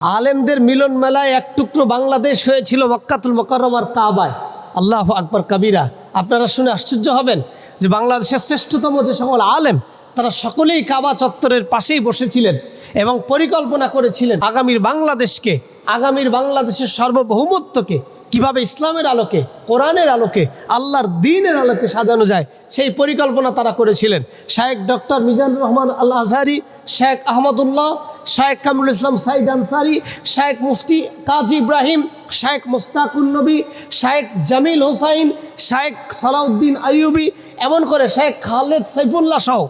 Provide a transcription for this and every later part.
আলেমদের মিলন মেলায় এক টুকরো বাংলাদেশ হয়েছিল মক্কাতুল মকরমার কাবায়। আল্লাহ আকবর কাবিরা। আপনারা শুনে আশ্চর্য হবেন যে বাংলাদেশের শ্রেষ্ঠতম যে সকল আলেম, তারা সকলেই কাবা চত্বরের পাশেই বসেছিলেন এবং পরিকল্পনা করেছিলেন আগামীর বাংলাদেশকে, আগামীর বাংলাদেশের সার্বভৌমত্বকে কীভাবে ইসলামের আলোকে, কোরআনের আলোকে, আল্লাহর দিনের আলোকে সাজানো যায়, সেই পরিকল্পনা তারা করেছিলেন। শায়েক ডক্টর মিজানুর রহমান আল্লাহ আজহারি শেখ আহমদুল্লাহ শায়েক কামরুল ইসলাম সাইদ আনসারি শায়েক মুফতি কাজী ইব্রাহিম শায়েক মোস্তাকুল নবী শায়েক জামিল হোসাইন শায়েক সালাউদ্দিন আইয়ুবি, এমন করে শায়েক খালেদ সাইফুল্লাহ সহ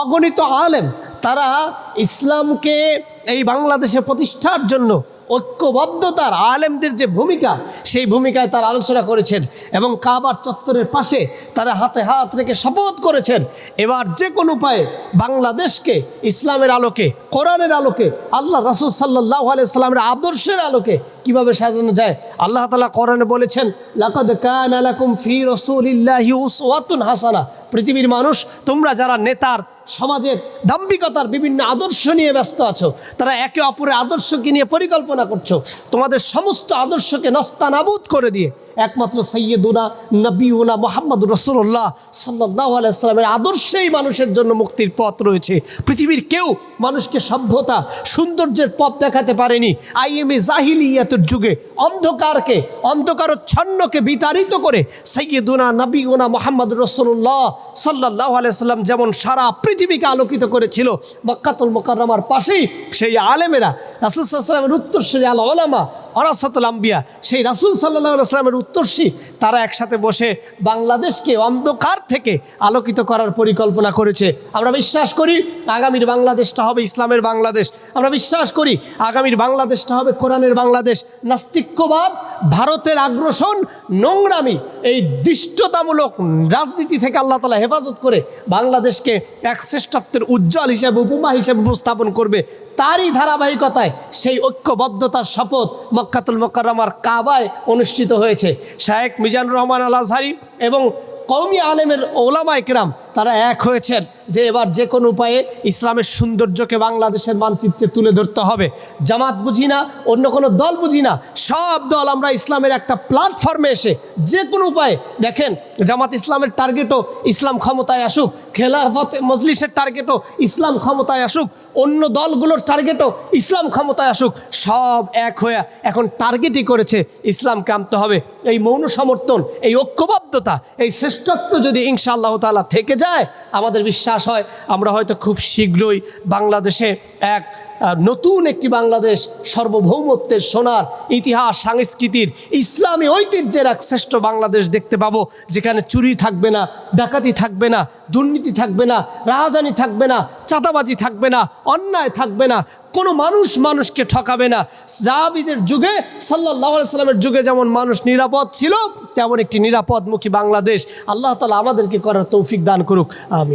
অগণিত আলেম, তারা ইসলামকে এই বাংলাদেশে প্রতিষ্ঠার জন্য ঐক্যবদ্ধতার আলেমদের যে ভূমিকা, সেই ভূমিকায় তার আলোচনা করেছেন এবং কাবার চত্বরের পাশে তারা হাতে হাত রেখে শপথ করেছেন। এবার যে কোনো উপায়ে বাংলাদেশকে ইসলামের আলোকে, কোরআনের আলোকে, আল্লাহ রাসুল সাল্লাহ সাল্লামের আদর্শের আলোকে কীভাবে সাজানো যায়, আল্লাহ তালা কোরআনে বলেছেন ফি হাসানা। পৃথিবীর মানুষ, তোমরা যারা নেতার সমাজের দাম্ভিকতার বিভিন্ন আদর্শ নিয়ে ব্যস্ত আছো। তারা একে অপরের আদর্শকে নিয়ে পরিকল্পনা করছ। তোমাদের সমস্ত আদর্শকে নস্তানাবুদ করে দিয়ে একমাত্র সৈয়দুনা নবীনা মোহাম্মদ রসুল্লাহ সাল্লাহ আলাইস্লামের আদর্শেই মানুষের জন্য মুক্তির পথ রয়েছে। পৃথিবীর কেউ মানুষকে সভ্যতা, সৌন্দর্যের পথ দেখাতে পারেনি। আই এম আইএমএ জাহিলিয়াতের যুগে অন্ধকারকে, অন্ধকারচ্ছন্নকে বিতাড়িত করে সৈয়দুনা নবীনা মোহাম্মদ রসুল্লাহ সাল্লাহ আলাইসাল্লাম যেমন সারা পৃথিবীকে আলোকিত করেছিল মক্কাতুল মোকাররমার পাশেই সেই আলেমেরা রাসুলসাল্লামের উত্তরসূরি আল ওলামা অরাসতুল আম্বিয়া, সেই রাসুল সাল্লাহ সাল্লামের উত্তরসী, তারা একসাথে বসে বাংলাদেশকে অন্ধকার থেকে আলোকিত করার পরিকল্পনা করেছে। আমরা বিশ্বাস করি আগামীর বাংলাদেশটা হবে ইসলামের বাংলাদেশ। আমরা বিশ্বাস করি আগামীর বাংলাদেশটা হবে কোরআনের বাংলাদেশ। নাস্তিক্যবাদ, ভারতের আগ্রাসন, নোংরামি, এই দৃষ্টতামূলক রাজনীতি থেকে আল্লাহ তালা হেফাজত করে বাংলাদেশকে এক শ্রেষ্ঠত্বের উজ্জ্বল হিসেবে, উপমা হিসেবে উপস্থাপন করবে। তারই ধারাবাহিকতায় সেই ঐক্যবদ্ধতার শপথ মক্কাতুল মক্কারামার কাবায় অনুষ্ঠিত হয়েছে। শায়েক মিজানুর রহমান আল আজহারি এবং কৌমি আলেমের ওলামা ইকরাম তারা এক হয়েছেন যে এবার যে কোনো উপায়ে ইসলামের সৌন্দর্যকে বাংলাদেশের মানচিত্রে তুলে ধরতে হবে। জামাত বুঝি না, অন্য কোনো দল বুঝি না, সব দল আমরা ইসলামের একটা প্ল্যাটফর্মে এসে যে কোনো উপায়ে, দেখেন, জামাত ইসলামের টার্গেটও ইসলাম ক্ষমতায় আসুক, খেলাফত মজলিসের টার্গেটও ইসলাম ক্ষমতায় আসুক, অন্য দলগুলোর টার্গেটও ইসলাম ক্ষমতায় আসুক, সব এক হয়ে এখন টার্গেটই করেছে ইসলামকে আনতে হবে। এই মৌন সমর্থন, এই ঐক্যবদ্ধতা, এই শ্রেষ্ঠত্ব যদি ইনশাআল্লাহ তালা থেকে যায় আমাদের বিশ্বাস হয় আমরা হয়তো খুব শীঘ্রই বাংলাদেশে এক নতুন একটি বাংলাদেশ সার্বভৌমত্বের সোনার ইতিহাস, সংস্কৃতির ইসলামী ঐতিহ্যের এক শ্রেষ্ঠ বাংলাদেশ দেখতে পাবো, যেখানে চুরি থাকবে না, ডাকাতি থাকবে না, দুর্নীতি থাকবে না, রাহাজানি থাকবে না, চাঁদাবাজি থাকবে না, অন্যায় থাকবে না, কোনো মানুষ মানুষকে ঠকাবে না। জাহাবিদের যুগে সাল্লাহ সাল্লামের যুগে যেমন মানুষ নিরাপদ ছিল, তেমন একটি নিরাপদমুখী বাংলাদেশ। আল্লাহ তালা আমাদেরকে করার তৌফিক দান করুক। আমি